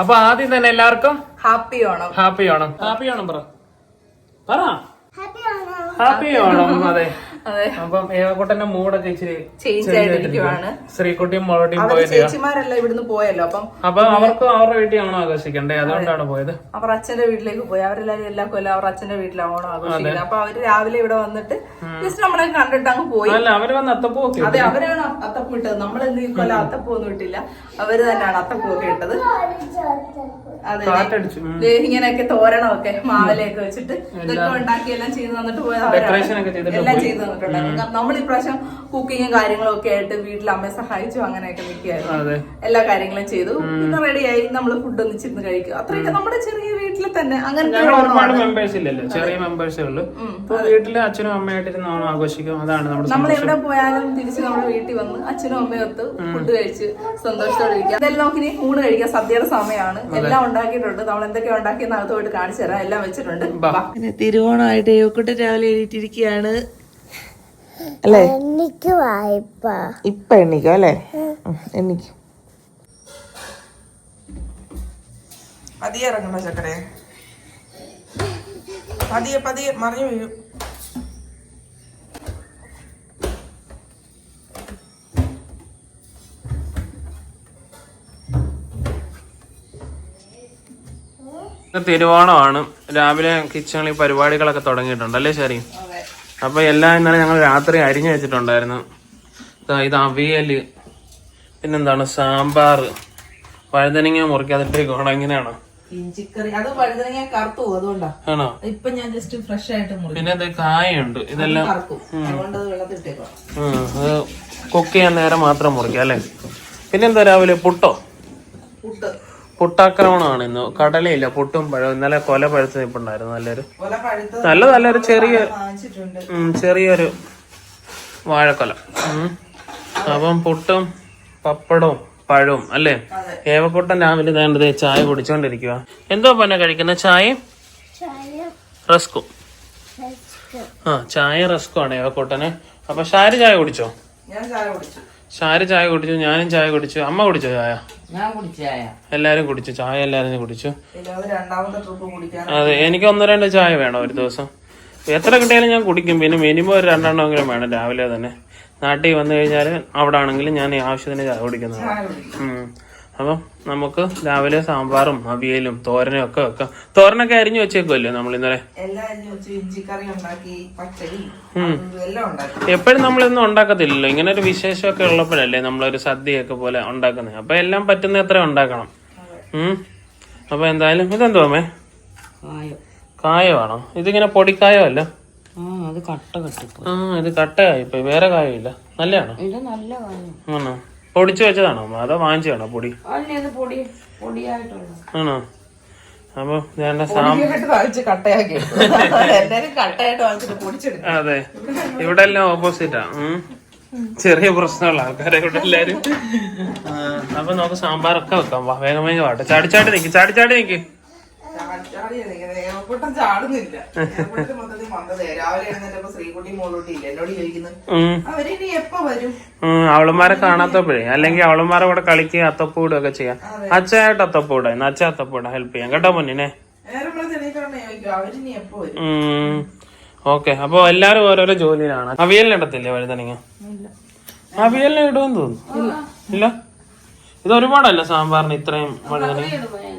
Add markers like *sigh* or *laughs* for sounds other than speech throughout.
അപ്പൊ ആദ്യം തന്നെ എല്ലാവർക്കും happy Onam. Happy Onam. Happy Onam പറ. പറ. ഹാപ്പി ഓണം. അതെ. അതെ. അപ്പം ഏവക്കുട്ടന്റെ മൂടൊക്കെ ഇച്ചിരി ചേഞ്ച് ആയിട്ടിരിക്കുവാണ്. ശ്രീകുട്ടിയും മോളോട്ടിയും ചേച്ചിമാരെല്ലാം ഇവിടുന്ന് പോയല്ലോ. അപ്പം അപ്പൊ അവർക്ക് അവരുടെ വീട്ടിൽ ഓണം ആഘോഷിക്കണ്ടേ? അതുകൊണ്ടാണ് പോയത്. അവർ അച്ഛന്റെ വീട്ടിലേക്ക് പോയി. അവരെല്ലാരും എല്ലാ കൊല്ലം അവർ അച്ഛന്റെ വീട്ടിലാണ് ഓണം ആഘോഷിക്കുന്നത്. അപ്പൊ അവർ രാവിലെ ഇവിടെ വന്നിട്ട് ജസ്റ്റ് നമ്മളെ കണ്ടിട്ട് അങ്ങ് പോയി. അല്ല അവർ വന്ന് അത്തപ്പൂക്കി അതെ അവരാണ് അത്തപ്പൂ ഇട്ടത്. നമ്മൾ ഈ കൊല്ലം അത്തപ്പൂ ഒന്നും ഇട്ടില്ല. അവർ തന്നെയാണ് അത്തപ്പൂ ഒക്കെ ഇട്ടത്. അതെ ഇങ്ങനെയൊക്കെ തോരണമൊക്കെ മാവലയൊക്കെ വെച്ചിട്ട് ഇതൊക്കെ ഉണ്ടാക്കി എല്ലാം ചെയ്ത് തന്നിട്ട് പോയത് എല്ലാം ചെയ്ത് തന്നിട്ടുണ്ടായിരുന്നു. നമ്മൾ ഇപ്രാവശ്യം കുക്കിങ്ങും കാര്യങ്ങളും ഒക്കെ ആയിട്ട് വീട്ടിൽ അമ്മയെ സഹായിച്ചു അങ്ങനെയൊക്കെ നിൽക്കുകയായിരുന്നു. എല്ലാ കാര്യങ്ങളും ചെയ്തു. പിന്നെ റെഡിയായി നമ്മൾ ഫുഡ് ഒന്നിച്ചിരുന്ന് കഴിക്കും. അത്രയൊക്കെ നമ്മുടെ ചെറിയ വീട്ടിൽ തന്നെ അങ്ങനെ ഒരുപാട് മെമ്പേഴ്സ് ഇല്ലല്ലോ. ചെറിയ മെമ്പേഴ്സേ ഉള്ളൂ. വീട്ടിൽ അച്ഛനും അമ്മയായിട്ടിരുന്ന് ഓണം ആഘോഷിക്കും. അതാണ് നമ്മുടെ നമ്മൾ എവിടെ പോയാലും തിരിച്ച് നമ്മുടെ വീട്ടിൽ വന്ന് അച്ഛനും അമ്മയും ഒത്ത് ഫുഡ് കഴിച്ച് സന്തോഷത്തോടെ ഇരിക്കാം അതെല്ലാം നോക്കി ഊണ് കഴിക്കാം. സദ്യയുടെ സമയമാണ് എല്ലാം ഉണ്ടാക്കിയിട്ടുണ്ട്. നമ്മൾ എന്തൊക്കെ ഉണ്ടാക്കിയെന്ന് അകത്ത് പോയിട്ട് കാണിച്ചു തരാം. എല്ലാം വെച്ചിട്ടുണ്ട്. പിന്നെ തിരുവോണമായിട്ട് യോക്കുട്ടി രാവിലെ എഴുതിയിട്ടിരിക്കുകയാണ് അല്ലേ? ഇപ്പൊ എണ്ണിക്കോ അല്ലേ? എണ്ണിക്കും പതിയെ ഇറങ്ങണ ചക്കരെ? പതിയെ പതിയെ മറിഞ്ഞു വീഴും ഇന്ന് തിരുവോണമാണ്. രാവിലെ കിച്ചണിൽ പരിപാടികളൊക്കെ തുടങ്ങിയിട്ടുണ്ട്. അല്ലേ ശരി? അപ്പൊ എല്ലാം ഇന്നലെ ഞങ്ങൾ രാത്രി അരിഞ്ഞു വെച്ചിട്ടുണ്ടായിരുന്നു. ഇത് അവിയൽ പിന്നെന്താണ് സാമ്പാർ വഴുതനങ്ങ മുറിക്കാതിട്ടേക്ക് വേണം ഗുണം ഇഞ്ചിക്കറി. അത് വഴുതനങ്ങ കറുത്തു പോകും അതുകൊണ്ടാ. ആണോ? ഇപ്പൊ ഞാൻ ജസ്റ്റ് ഫ്രഷ് ആയിട്ട് പിന്നെ കായുണ്ട്. ഇതെല്ലാം അത് കുക്ക് ചെയ്യാൻ നേരം മാത്രം മുറിക്കാം അല്ലേ? പിന്നെന്താ രാവിലെ പുട്ടോ? പുട്ട്. പുട്ടാക്രമണമാണ് ഇന്ന്. കടലയില്ല പുട്ടും പഴവും. ഇന്നലെ കൊല പഴുത്ത് നിൽപ്പുണ്ടായിരുന്നു നല്ലൊരു നല്ല നല്ലൊരു ചെറിയ ചെറിയൊരു വാഴക്കൊല. അപ്പം പുട്ടും പപ്പടവും പഴവും അല്ലേ. ഏവക്കുട്ടൻ രാവിലെ വേണ്ടത് ചായ കുടിച്ചോണ്ടിരിക്കുക എന്തോ പന്നെ കഴിക്കുന്ന? ചായ റസ്കും ആ ചായ റസ്കും ആണ് ഏവക്കുട്ടന് അപ്പൊ ഷാരി ചായ കുടിച്ചു. ഷാര് ചായ കുടിച്ചു ഞാനും ചായ കുടിച്ചു. അമ്മ കുടിച്ചോ ചായ? ഞാൻ കുടിച്ച ചായ. എല്ലാരും കുടിച്ചു. ചായ എല്ലാരും കുടിച്ചു. അത് എനിക്ക് ഒന്ന് രണ്ട് ചായ വേണം ഒരു ദിവസം. എത്ര കിട്ടിയാലും ഞാൻ കുടിക്കും. പിന്നെ മിനിമം ഒരു രണ്ടെണ്ണമെങ്കിലും വേണം രാവിലെ തന്നെ. നാട്ടിൽ വന്നു കഴിഞ്ഞാൽ അവിടെ ആണെങ്കിലും ഞാൻ ഈ ആവശ്യത്തിന് ചായ കുടിക്കുന്നതാണ്. ഉം. അപ്പം നമുക്ക് രാവിലെ സാമ്പാറും അവിയലും തോരനും ഒക്കെ വെക്കാം. തോരനൊക്കെ അരിഞ്ഞു വെച്ചേക്കുമല്ലോ നമ്മൾ ഇന്നലെ? എപ്പോഴും നമ്മളിന്നും ഉണ്ടാക്കത്തില്ലല്ലോ. ഇങ്ങനെ ഒരു വിശേഷമൊക്കെ ഉള്ളപ്പോഴല്ലേ നമ്മളൊരു സദ്യയൊക്കെ പോലെ ഉണ്ടാക്കുന്നത്. അപ്പൊ എല്ലാം പറ്റുന്ന എത്ര ഉണ്ടാക്കണം ഉം. അപ്പൊ എന്തായാലും ഇതെന്തോ അമ്മേ? കായോ. കായമാണോ? ഇതിങ്ങനെ പൊടിക്കായോ അല്ല ആ അത് കട്ട കട്ടിപ്പോ ആ ഇത് കട്ടയായി വേറെ വേറെ കായമില്ല. നല്ലതാണോ ഇത് നല്ല കായം. ആണോ? പൊടിച്ചു വെച്ചതാണോ? അതോ വാങ്ങിച്ചതാണോ പൊടി? ആണോ? അപ്പൊ ഞാൻ അതെ. ഇവിടെ എല്ലാം ഓപ്പോസിറ്റാ ചെറിയ പ്രശ്നമുള്ള ആൾക്കാരെ ഇവിടെ എല്ലാരും. അപ്പൊ നമുക്ക് സാമ്പാറൊക്കെ വെക്കാം. വേഗം വേഗം വാട്ടെ ചാടിച്ചാടി ചാടി നിക്ക് ചാടിച്ചാടി ചാടി നിക്ക്. ഏർപ്പൊട്ടം ചാടുന്നില്ല. ഏർപ്പൊട്ടത്തിൽ മൊത്തത്തിൽ വന്നത് രാവിലെ എഴുന്നേറ്റപ്പോ ശ്രീകുട്ടി മോളൂട്ടി ഇല്ല? എന്നോട് ചോദിക്കുന്നത്. അവരിനി എപ്പോ വരും? അവളന്മാരെ അവളുമാരെ കാണാത്തപ്പോഴേ. അല്ലെങ്കിൽ അവളുമാരെ കൂടെ കളിക്കുക അത്തപ്പൂടുകയൊക്കെ ചെയ്യാം. അച്ഛായിട്ട് അത്തപ്പൂട ഇന്ന് അച്ഛൻ അത്തപ്പൂട ഹെൽപ്പ് ചെയ്യാം. കേട്ടോ മുന്നിനെ ഓക്കെ. അപ്പൊ എല്ലാരും ഓരോരോ ജോലിയിലാണ്. അവിയലിന് ഇടത്തില്ലേ വഴുതനങ്ങ? അവിയലിന് ഇടുമെന്ന് തോന്നുന്നു. ഇല്ല. ഇത് ഒരുപാടല്ല സാമ്പാറിന് ഇത്രയും വഴുതനങ്ങ?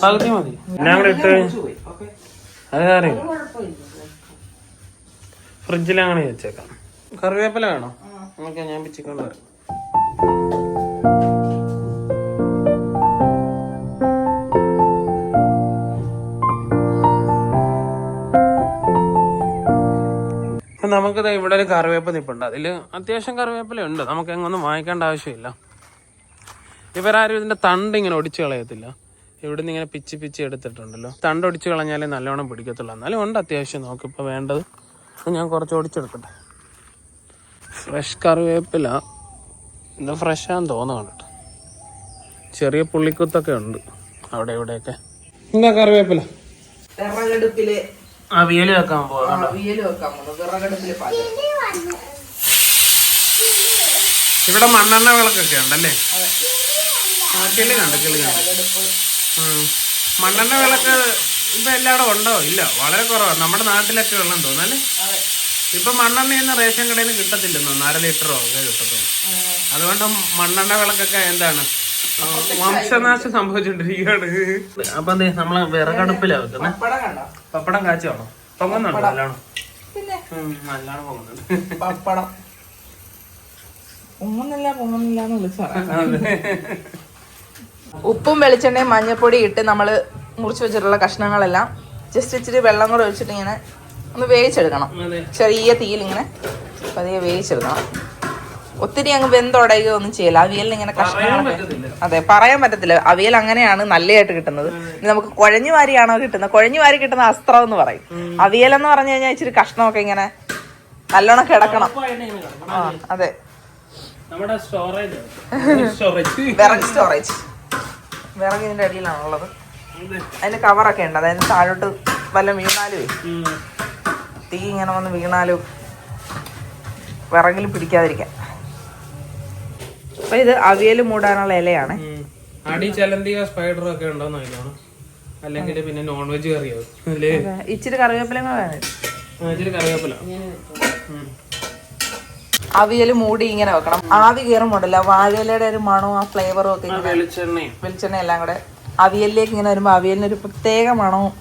പകുതി മതി. എല്ലാം കൂടെ ഇട്ട് അത് അറിയാം ഫ്രിഡ്ജിൽ അങ്ങനെ വെച്ചേക്കാം. കറിവേപ്പില വേണോ? ഓക്കെ ഞാൻ പിച്ചിക്കൊണ്ട് വരാം. നമുക്കിത് ഇവിടെ ഒരു കറിവേപ്പ് നിപ്പുണ്ട്. അതിൽ അത്യാവശ്യം കറിവേപ്പില ഉണ്ട്. നമുക്ക് എങ്ങൊന്നും വാങ്ങിക്കേണ്ട ആവശ്യമില്ല. ഇവരാരും ഇതിന്റെ തണ്ട് ഇങ്ങനെ ഒടിച്ചു കളയത്തില്ല. ഇവിടുന്ന് ഇങ്ങനെ പിച്ച് പിച്ച് എടുത്തിട്ടുണ്ടല്ലോ. തണ്ടൊടിച്ച് കളഞ്ഞാലേ നല്ലോണം പിടിക്കത്തുള്ളൂ. എന്നാലും ഉണ്ട് അത്യാവശ്യം. നോക്കിപ്പോൾ വേണ്ടത്. ഞാൻ കുറച്ച് ഒടിച്ചെടുക്കട്ടെ. ഫ്രഷ് കറിവേപ്പില. ഇത് ഫ്രഷാന്ന് തോന്നുന്നു കേട്ടോ. ചെറിയ പുള്ളിക്കുത്തൊക്കെ ഉണ്ട് അവിടെ ഇവിടെയൊക്കെ. എന്താ കറിവേപ്പില? വിറകടുപ്പിൽ അവിയൽ വെക്കാൻ പോകാം അവിയൽ വെക്കാൻ പോകുന്നു വിറകടുപ്പിൽ പാചകം. ഇവിടെ മണ്ണെണ്ണ വിളക്കൊക്കെ ഉണ്ടല്ലേ? ആ കിളി കണ്ട് കിളി കണ്ട്. മണ്ണെണ്ണ വിളക്ക് ഇപ്പൊ എല്ലായിടും ഉണ്ടോ? ഇല്ല. വളരെ കുറവാണ് നമ്മുടെ നാട്ടിലൊക്കെ വെള്ളം തോന്നല്ലേ ഇപ്പൊ മണ്ണെണ്ണ റേഷൻ കടയിൽ നിന്ന് കിട്ടത്തില്ലെന്ന് തോന്നുന്നു. അര ലിറ്ററോ ഒക്കെ കിട്ടത്തുള്ളൂ. അതുകൊണ്ട് മണ്ണെണ്ണ വിളക്കൊക്കെ എന്താണ്? വംശനാശം സംഭവിച്ചോണ്ടിരിക്കുകയാണ്. അപ്പൊ എന്തേ നമ്മൾ വിറകടുപ്പിലാ വെക്കുന്നത് പടം കണ്ടോ? പപ്പടം കാച്ചാണോ പൊങ്ങുന്നുണ്ടോ? നല്ലോണം? നല്ലോണം പൊങ്ങുന്നുണ്ട്. പപ്പടം. പൊങ്ങുന്നില്ല പൊങ്ങുന്നില്ല എന്ന് വിളിച്ചു ഉപ്പും വെളിച്ചെണ്ണയും മഞ്ഞൾപ്പൊടി ഇട്ട് നമ്മൾ മുറിച്ച് വെച്ചിട്ടുള്ള കഷ്ണങ്ങളെല്ലാം ജസ്റ്റ് ഇച്ചിരി വെള്ളം കൂടെ ഒഴിച്ചിട്ട് ഇങ്ങനെ ഒന്ന് വേവിച്ചെടുക്കണം. ചെറിയ തീയിൽ ഇങ്ങനെ പതിയെ വേവിച്ചെടുക്കണം. ഒത്തിരി അങ്ങ് വെന്തുടയുകയോ ഒന്നും ചെയ്യില്ല. അവിയലിന് ഇങ്ങനെ കഷ്ണങ്ങൾ കഷ്ണങ്ങളൊക്കെ അതെ പറയാൻ പറ്റത്തില്ല. അവിയൽ അങ്ങനെയാണ് നല്ലതായിട്ട് കിട്ടുന്നത്. നമുക്ക് കുഴഞ്ഞു വാരിയാണോ കിട്ടുന്നത്? കുഴഞ്ഞു വാരി കിട്ടുന്ന അസ്ത്രം എന്ന് പറയും. അവിയൽ എന്ന് പറഞ്ഞു കഴിഞ്ഞാൽ ഇച്ചിരി കഷ്ണമൊക്കെ ഇങ്ങനെ നല്ലോണം കിടക്കണം. ആ അതെ. നമ്മുടെ സ്റ്റോറേജ് സ്റ്റോറേജ് വിറക് ഇതിന്റെ അടിയിലാണുള്ളത്. അതിന് കവറൊക്കെ ഉണ്ട്. അതായത് താഴോട്ട് വല്ല വീണാലും. തീ ഇങ്ങനെ വന്ന് വീണാലും വിറകിൽ പിടിക്കാതിരിക്കാൻ. അപ്പൊ ഇത് അവിയൽ മൂടാനുള്ള ഇലയാണ്. അടി ഒക്കെ ഉണ്ടോന്ന് നോക്കണം അല്ലെങ്കിൽ പിന്നെ നോൺ വെജ് കറിയാവും ഇച്ചിരി ആ, ഇച്ചിരി കറിവേപ്പില. അവിയൽ മൂടി ഇങ്ങനെ വെക്കണം. ആവി കയറുമ്പോണ്ടല്ലോ വാഴയിലയുടെ ഒരു മണവും ആ ഫ്ലേവറും ഒക്കെ വെളിച്ചെണ്ണയും. വെളിച്ചെണ്ണ എല്ലാം കൂടെ അവിയലിലേക്ക് ഇങ്ങനെ വരുമ്പോൾ അവിയലിന് ഒരു പ്രത്യേക മണവും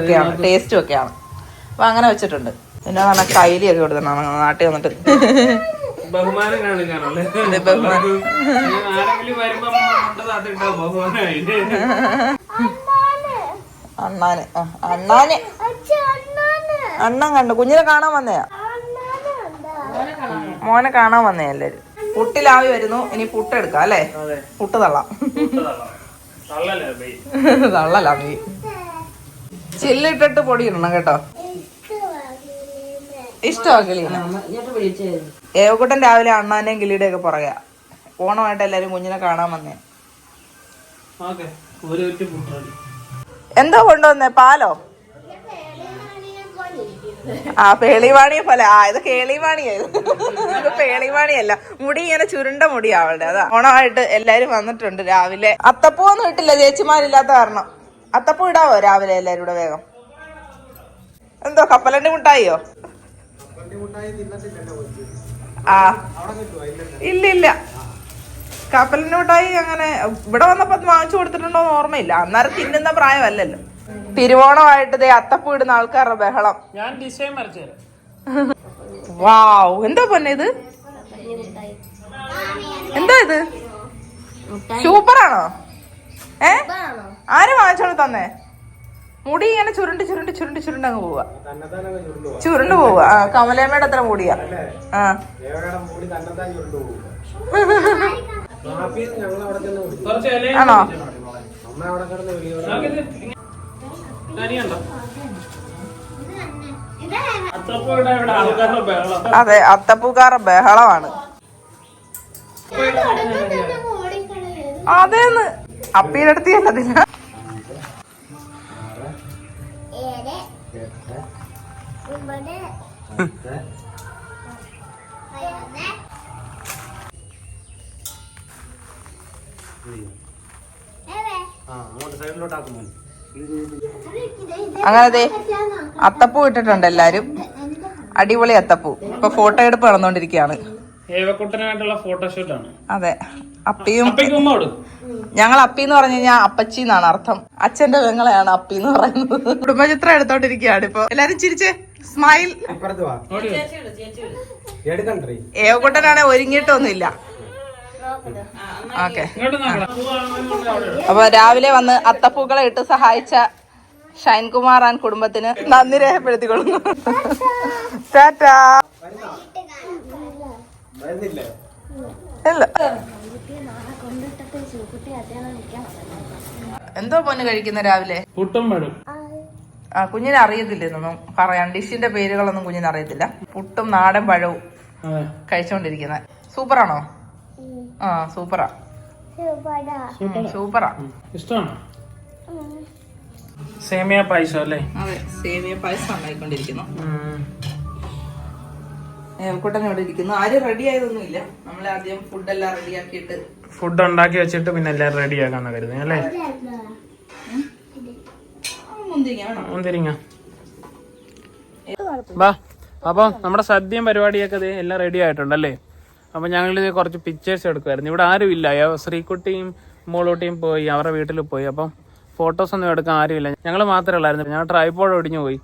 ഒക്കെയാണ് ടേസ്റ്റും ഒക്കെയാണ് അപ്പൊ അങ്ങനെ വെച്ചിട്ടുണ്ട്. പിന്നെ പറഞ്ഞാൽ കൈലിയൊക്കെ കൊടുത്തിട്ടാണ് നാട്ടിൽ വന്നിട്ട്. ബഹുമാനം കാണിക്കാനല്ലേ അണ്ണാന്. അണ്ണാന്. അണ്ണൻ കണ്ടു. കുഞ്ഞിനെ കാണാൻ വന്നയാ? മോനെ കാണാൻ വന്നേ എല്ലാരും. പുട്ടിലാവി വരുന്നു. ഇനി പുട്ട് എടുക്കാം അല്ലേ? പുട്ട് തള്ളാം. തള്ളല്ലേ ബൈ തള്ളല്ല നീ ചില്ലിട്ടിട്ട് പൊടി ഇടണം കേട്ടോ. ഇഷ്ടമാ കിളീനെ ഏവക്കുട്ടൻ രാവിലെ അണ്ണാന്റെയും കിളിയുടെ ഒക്കെ പറയാ. ഓണമായിട്ട് എല്ലാരും കുഞ്ഞിനെ കാണാൻ വന്നേ. എന്തോ കൊണ്ടുവന്നേ? പാലോ? ആ പേളിവാണിയെ പോലെ. ആ ഇത് കേളിവാണിയായിരുന്നു പേളിവാണിയല്ല. മുടി ഇങ്ങനെ ചുരുണ്ട മുടി അവളുടെ. അതാ. ഓണമായിട്ട് എല്ലാരും വന്നിട്ടുണ്ട് രാവിലെ. അത്തപ്പൂ ഒന്നും ഇട്ടില്ല. ചേച്ചിമാരില്ലാത്ത കാരണം. അത്തപ്പൂ ഇടാവോ രാവിലെ എല്ലാരും കൂടെ വേഗം? എന്തോ കപ്പലണ്ടി മുട്ടായിയോ? ആ. ഇല്ല ഇല്ല. കപ്പലിന്റെ മുട്ടായി അങ്ങനെ ഇവിടെ വന്നപ്പോ വാങ്ങിച്ചു കൊടുത്തിട്ടുണ്ടോ എന്ന് ഓർമ്മയില്ല. അന്നേരം തിന്നുന്ന പ്രായമല്ലല്ലോ. തിരുവോണമായിട്ട് ദേ അത്തപ്പൂ ഇടുന്ന ആൾക്കാരുടെ ബഹളം. ഞാൻ ഡിസൈൻ വരച്ചു വാവ് എന്താ പൊന്നെ ഇത്? എന്താ ഇത്? സൂപ്പറാണോ? ഏ? ആര് വാങ്ങിച്ചോണ്ട് തന്നേ? മുടി ഇങ്ങനെ ചുരുണ്ട് ചുരുണ്ട് ചുരുണ്ട് ചുരുണ്ട് അങ്ങ് പോവാ ചുരുണ്ട് പോവുക. ആ കമലേമ്മയുടെ അത്ര മുടിയാ. ആ. കുറച്ച് ഇലയും ആണോ? അതെ അത്തപ്പൂക്കാരുടെ ബഹളമാണ്. അതേന്ന്. അപ്പീടെ അങ്ങോട്ട് ചെല്ലത്തില്ല അങ്ങനെ അതെ അത്തപ്പൂ ഇട്ടിട്ടുണ്ട് എല്ലാരും. അടിപൊളി അത്തപ്പൂ. ഇപ്പൊ ഫോട്ടോ എടുപ്പ് നടന്നുകൊണ്ടിരിക്കുകയാണ്. അതെ. അപ്പിയും ഞങ്ങൾ അപ്പി എന്ന് പറഞ്ഞു കഴിഞ്ഞാൽ അപ്പച്ചി എന്നാണ് അർത്ഥം. അച്ഛന്റെ പെങ്ങളെയാണ് അപ്പി എന്ന് പറയുന്നത്. കുടുംബചിത്രം എടുത്തോണ്ടിരിക്കുകയാണ് ഇപ്പൊ. എല്ലാരും ചിരിച്ച്. സ്മൈൽ ഏവക്കുട്ടനാണെ ഒരുങ്ങിയിട്ടൊന്നുമില്ല. ഓക്കെ. അപ്പൊ രാവിലെ വന്ന് അത്തപ്പൂക്കളെ ഇട്ട് സഹായിച്ച ഷൈൻകുമാർ ആൻ കുടുംബത്തിന് നന്ദി രേഖപ്പെടുത്തിക്കൊള്ളുന്നു. ടാറ്റാ. എന്തോ പൊന്ന് കഴിക്കുന്ന രാവിലെ? പുട്ടും ആ കുഞ്ഞിനെ അറിയത്തില്ല ഇതൊന്നും പറയാൻ. ഡിഷിന്റെ പേരുകളൊന്നും കുഞ്ഞിന് അറിയത്തില്ല. പുട്ടും നാടൻ പഴവും അതെ. കഴിച്ചോണ്ടിരിക്കുന്നത് സൂപ്പറാണോ? ആ സൂപ്പറാ. സൂപ്പറാ. ഇഷ്ടമാണോ സേമിയ പായസം അല്ലേ? അതെ സേമിയ പായസം ഉണ്ടായിക്കൊണ്ടിരിക്കുന്നു. ഏവക്കൂട്ടൻ ഇവിടെ ഇരിക്കുന്നു. ആരും റെഡി ആയതൊന്നുമില്ല. നമ്മൾ ആദ്യം ഫുഡെല്ലാം റെഡിയാക്കിയിട്ട് ഫുഡ് ഉണ്ടാക്കി വെച്ചിട്ട് പിന്നെ എല്ലാവരും റെഡി ആക്കാന്ന് കരുതി അല്ലേ? മുന്തിരിങ്ങ വാ അപ്പം നമ്മുടെ സദ്യയും പരിപാടിയൊക്കെ ദേ എല്ലാം റെഡി ആയിട്ടുണ്ടല്ലേ അപ്പം ഞങ്ങൾ കുറച്ച് പിക്ചേഴ്സ് എടുക്കുമായിരുന്നു ഇവിടെ ആരും ഇല്ല. ശ്രീക്കുട്ടിയും മോളൂട്ടിയും പോയി അവരുടെ വീട്ടിൽ പോയി. അപ്പം ഫോട്ടോസ് ഒന്നും എടുക്കാൻ ആരുമില്ല ഞങ്ങൾ മാത്രമേ ഉള്ളായിരുന്നു. ഞങ്ങൾ ട്രൈപോഡ് ഒടിഞ്ഞു പോയി.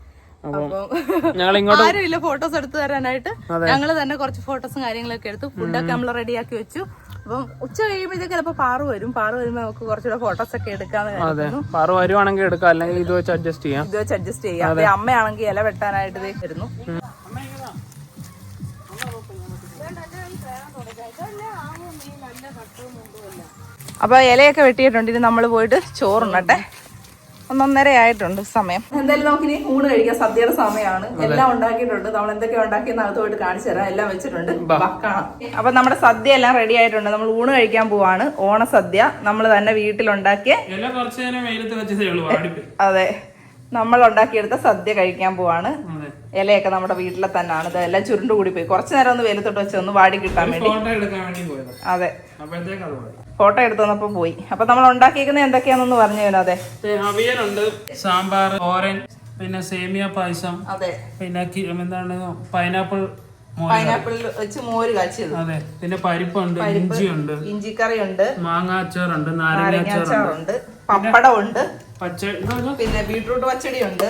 ഞങ്ങൾ ഇങ്ങോട്ട് ആരുമില്ല ഫോട്ടോസ് എടുത്തു തരാനായിട്ട്. ഞങ്ങൾ തന്നെ കുറച്ച് ഫോട്ടോസും കാര്യങ്ങളൊക്കെ എടുത്തു. ഫുഡൊക്കെ നമ്മൾ റെഡിയാക്കി വെച്ചു. അപ്പം ഉച്ച കഴിയുമ്പോഴത്തേക്ക് ചിലപ്പോൾ പാറു വരും. പാറു വരുമ്പോൾ നമുക്ക് കുറച്ചുകൂടെ ഫോട്ടോസ് ഒക്കെ എടുക്കാന്ന് അതെ. പാറു വരുവാണെങ്കിൽ എടുക്കാം. അല്ലെങ്കിൽ ഇത് വെച്ച് അഡ്ജസ്റ്റ് ചെയ്യാം. ഇത് വെച്ച് അഡ്ജസ്റ്റ് ചെയ്യാം. അമ്മയാണെങ്കിൽ ഇല വെട്ടാനായിട്ട് വരുന്നു അപ്പൊ ഇലയൊക്കെ വെട്ടിയിട്ടുണ്ട്. ഇനി നമ്മൾ പോയിട്ട് ചോറുണ്ണട്ടെ. ഒന്നൊന്നര ആയിട്ടുണ്ട് സമയം. എന്തായാലും നമുക്ക് ഇനി ഊണ് കഴിക്കാം. സദ്യയുടെ സമയമാണ്. എല്ലാം ഉണ്ടാക്കിയിട്ടുണ്ട്. നമ്മൾ എന്തൊക്കെ ഉണ്ടാക്കിയെന്ന് അകത്ത് പോയിട്ട് കാണിച്ചു തരാം. എല്ലാം വെച്ചിട്ടുണ്ട്. കാണാം. അപ്പൊ നമ്മുടെ സദ്യ എല്ലാം റെഡി ആയിട്ടുണ്ട്. നമ്മൾ ഊണ് കഴിക്കാൻ പോവാണ്. ഓണസദ്യ നമ്മൾ തന്നെ വീട്ടിലുണ്ടാക്കിയ അതെ. നമ്മൾ ഉണ്ടാക്കിയെടുത്ത സദ്യ കഴിക്കാൻ പോവാണ്. ഇലയൊക്കെ നമ്മുടെ വീട്ടിലെ തന്നെയാണ്. ഇതെല്ലാം ചുരുണ്ട് കൂടി പോയി കുറച്ചു നേരം ഒന്ന് വെയിലത്തോട്ട് വെച്ച് ഒന്ന് വാടി കിട്ടാൻ വേണ്ടി. അതെ. ഫോട്ടോ എടുത്തു വന്നപ്പോ പോയി. അപ്പൊ നമ്മൾ ഉണ്ടാക്കിയിരിക്കുന്നത് എന്തൊക്കെയാണെന്ന് പറഞ്ഞു തരാം അതെ? അവിയലുണ്ട്. സാമ്പാർ ഓരൻ പിന്നെ സേമിയ പായസം അതെ. പിന്നെ എന്താണ് പൈനാപ്പിൾ പൈനാപ്പിൾ വെച്ച് മോര് കാച്ചിയത്. അതെ. പിന്നെ പരിപ്പുണ്ട് ഇഞ്ചിയുണ്ട് ഇഞ്ചിക്കറി ഉണ്ട് മാങ്ങാച്ചാറുണ്ട് നാരങ്ങാച്ചാറുണ്ട് പപ്പടം ഉണ്ട് പിന്നെ ബീട്രൂട്ട് പച്ചടി ഉണ്ട്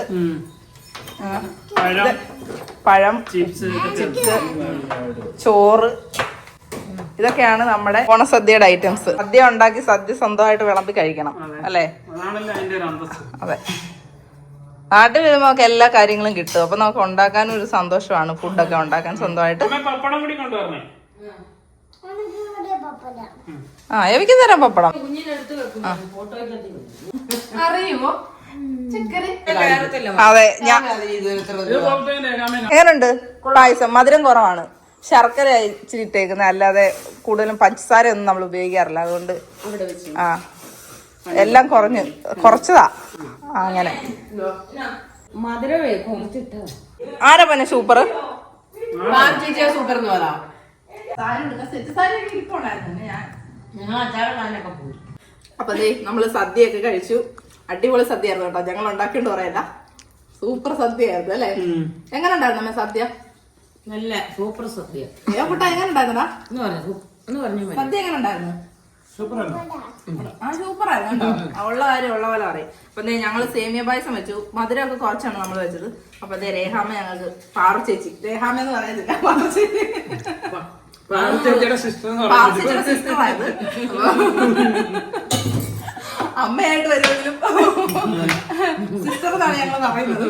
പഴം. ചിപ്സ്. ചിപ്സ് ചോറ്. ഇതൊക്കെയാണ് നമ്മുടെ ഓണസദ്യയുടെ ഐറ്റംസ്. സദ്യ ഉണ്ടാക്കി സദ്യ സ്വന്തമായിട്ട് വിളമ്പി കഴിക്കണം അല്ലേ? അതെ. നാട്ടിൽ വരുമ്പോൾ നമുക്ക് എല്ലാ കാര്യങ്ങളും കിട്ടും. അപ്പൊ നമുക്ക് ഉണ്ടാക്കാനും ഒരു സന്തോഷമാണ് ഫുഡൊക്കെ ഉണ്ടാക്കാൻ സ്വന്തമായിട്ട് അമ്മ പപ്പടം കൂടി കൊണ്ടുവരണേ ആ എവിക്ക് തരാം പപ്പടം? അറിയുമോ? അതെ ഞാൻ എങ്ങനുണ്ട്? പായസം? മധുരം കുറവാണ്. ശർക്കര ഇച്ചിരി ഇട്ടേക്കുന്നത് അല്ലാതെ കൂടുതലും പഞ്ചസാര ഒന്നും നമ്മൾ ഉപയോഗിക്കാറില്ല. അതുകൊണ്ട് ആ. എല്ലാം കുറഞ്ഞ്. കുറച്ചതാ. അങ്ങനെ. ആരാ പിന്നെ സൂപ്പർ സൂപ്പർ എന്ന് പറയാം ഞാൻ ഞങ്ങൾ അച്ചാറ് കാണാനൊക്കെ പോയി. അപ്പൊ ദേ നമ്മൾ സദ്യയൊക്കെ കഴിച്ചു. അടിപൊളി സദ്യ ആയിരുന്നു കേട്ടോ. ഞങ്ങൾ ഉണ്ടാക്കിയോണ്ട് പറയല്ല സൂപ്പർ സദ്യ ആയിരുന്നു അല്ലേ? എങ്ങനെ ഉണ്ടായിരുന്നു നമ്മ സദ്യ? നല്ല സൂപ്പർ സദ്യ. ഏ കുട്ട എങ്ങനെ ഉണ്ടായിരുന്നടാ എന്ന് പറഞ്ഞു എന്ന് പറഞ്ഞു സദ്യ എങ്ങനെ ഉണ്ടായിരുന്നു ആ സൂപ്പർ ആയിരുന്നു കേട്ടോ ഉള്ള കാര്യം ഉള്ള പോലെ പറയും. അപ്പൊ ദേ ഞങ്ങൾ സേമിയ പായസം വെച്ചു. മധുരമൊക്കെ കുറച്ചാണ് നമ്മൾ വെച്ചത്. അപ്പൊ ദേ രേഹാമ ഞങ്ങൾക്ക് പാറു ചേച്ചി. രേഹാമ എന്ന് പറയുന്നില്ല പാറു ചേച്ചി. സിസ്റ്ററായത് അമ്മയായിട്ട് വരുമെങ്കിലും സിസ്റ്റർ എന്നാണ് ഞങ്ങൾ പറയുന്നത്.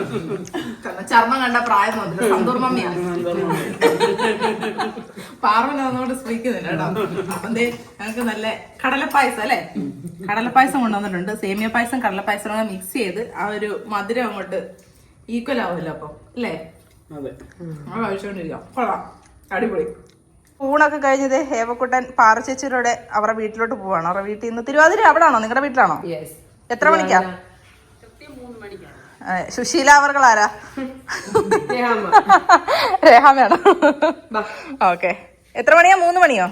ചർമ്മം കണ്ട പ്രായം തോന്നില്ല സന്തൂർമ്മയാണ് പാർവൻ പാർവന ഒന്നുകൊണ്ട് സ്പീക്കുന്നില്ല കേട്ടോ. അപ്പം ദേ ഞങ്ങൾക്ക് നല്ല കടലപ്പായസം അല്ലേ? കടലപ്പായസം കൊണ്ടുവന്നിട്ടുണ്ട്. സേമിയ പായസം കടലപ്പായസം കൂടെ മിക്സ് ചെയ്ത് ആ ഒരു മധുരം അങ്ങോട്ട് ഈക്വൽ ആവുമല്ലോ അപ്പം അല്ലേ? അതെ. നമ്മൾ കഴിച്ചുകൊണ്ടിരിക്കാം കൊള്ളാം. അടിപൊളി. ഊണൊക്കെ കഴിഞ്ഞത് ഹേവക്കുട്ടൻ പാറച്ചേച്ചിയുടെ അവരുടെ വീട്ടിലോട്ട് പോവാണ്. അവരുടെ വീട്ടിൽ നിന്ന് തിരുവാതിര അവിടെ ആണോ നിങ്ങളുടെ വീട്ടിലാണോ? എത്ര മണിക്കാ? സുശീല അവർകൾ ആരാ? രേഹാമയാണോ ഓക്കെ. എത്ര മണിയാ? മൂന്ന് മണിയോ?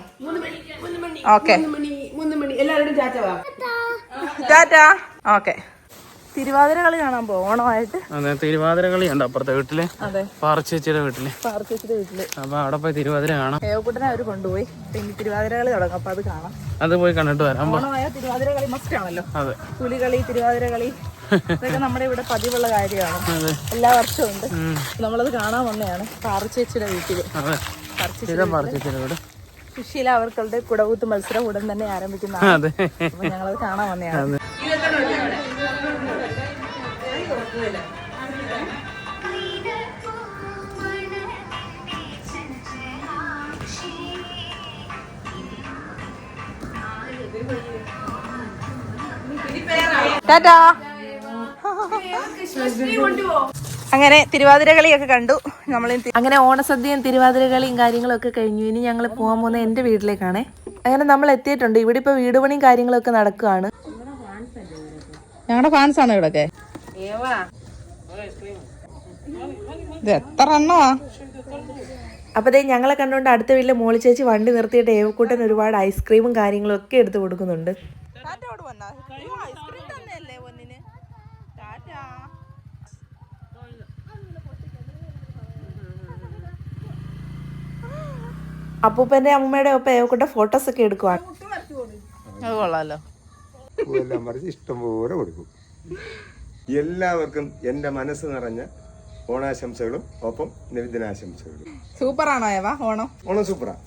ഓക്കെ. ടാറ്റാ. ഓക്കെ. തിരുവാതിര കളി കാണാൻ പോകും ഓണമായിട്ട്? അതെ തിരുവാതിര കളിയുണ്ട് അപ്പുറത്തെ വീട്ടിൽ. അതെ. പാറച്ചേച്ചിയുടെ വീട്ടിൽ. പാർച്ചേച്ചിയുടെ വീട്ടിൽ. അപ്പൊ അവിടെ പോയി തിരുവാതിര കാണാം. ഏവക്കുട്ടനെ അവർ കൊണ്ടുപോയി. പിന്നെ തിരുവാതിര കളി തുടങ്ങും. അപ്പൊ അത് കാണാം. അത് പോയി കണ്ടിട്ട് വരാം. ഓണമായ തിരുവാതിര കളി മസ്റ്റ് ആണല്ലോ. അതെ. പുലികളി തിരുവാതിര കളി *laughs* ഇതൊക്കെ നമ്മുടെ ഇവിടെ പതിവുള്ള കാര്യമാണ്. എല്ലാ വർഷവും ഉണ്ട്. നമ്മളത് കാണാൻ വന്നെയാണ് പാറച്ചേച്ചിയുടെ വീട്ടിൽ. പാറച്ചേച്ചിയുടെ വീട്? സുശീല അവർക്കളുടെ കുടകൂത്ത് മത്സരം ഉടൻ തന്നെ ആരംഭിക്കുന്ന അതെ. അപ്പൊ ഞങ്ങളത് കാണാൻ ടാറ്റാ. *laughs* അങ്ങനെ തിരുവാതിര കളിയൊക്കെ കണ്ടു. നമ്മൾ അങ്ങനെ ഓണസദ്യയും തിരുവാതിര കളിയും കാര്യങ്ങളും ഒക്കെ കഴിഞ്ഞു. ഇനി ഞങ്ങൾ പോകാൻ പോകുന്ന എന്റെ വീട്ടിലേക്കാണേ. അങ്ങനെ നമ്മൾ എത്തിയിട്ടുണ്ട്. ഇവിടെ ഇപ്പൊ വീട് പണിയും കാര്യങ്ങളൊക്കെ നടക്കുകയാണ്. ഞങ്ങളുടെ ഫാൻസ് ആണ് ഇവിടൊക്കെ? ഇത് എത്ര എണ്ണമാ അപ്പോൾ ദേ ഞങ്ങളെ കണ്ടുകൊണ്ട് അടുത്ത വീട്ടിലെ മോളി ചേച്ചി വണ്ടി നിർത്തിയിട്ട് ഏവക്കൂട്ടൻ ഒരുപാട് ഐസ്ക്രീമും കാര്യങ്ങളും ഒക്കെ എടുത്ത് കൊടുക്കുന്നുണ്ട്. അപ്പൂപ്പന്റെ അമ്മയുടെ ഒപ്പം ഏവക്കൂട്ട ഫോട്ടോസ് ഒക്കെ എടുക്കുവാണ് അത് കൊള്ളാലോ. പൂവെല്ലാം ഇഷ്ടം ഇഷ്ടംപോലെ കൊടുക്കും. എല്ലാവർക്കും എന്റെ മനസ്സ് നിറഞ്ഞ ഓണാശംസകളും ഒപ്പം നബിദിനാശംസകളും സൂപ്പറാണോ ഏവ ഓണം? ഓണം സൂപ്പറാ.